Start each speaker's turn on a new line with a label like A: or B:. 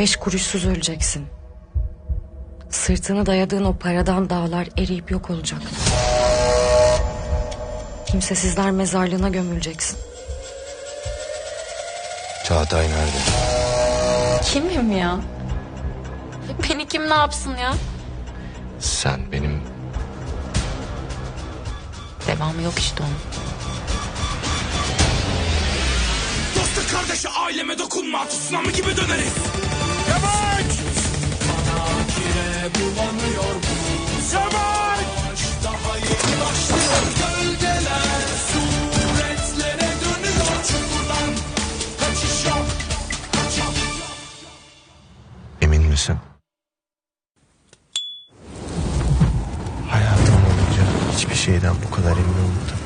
A: Beş kuruşsuz öleceksin. Sırtını dayadığın o paradan dağlar eriyip yok olacak. Kimsesizler mezarlığına gömüleceksin.
B: Çağatay nerede?
C: Kimim ya? Beni kim ne yapsın ya?
B: Sen benim
C: Devamı yok işte onun.
D: Dostu kardeşi aileme dokunma tsunami gibi döneriz
B: misin? Hayatım boyunca hiçbir şeyden bu kadar emin olmadım.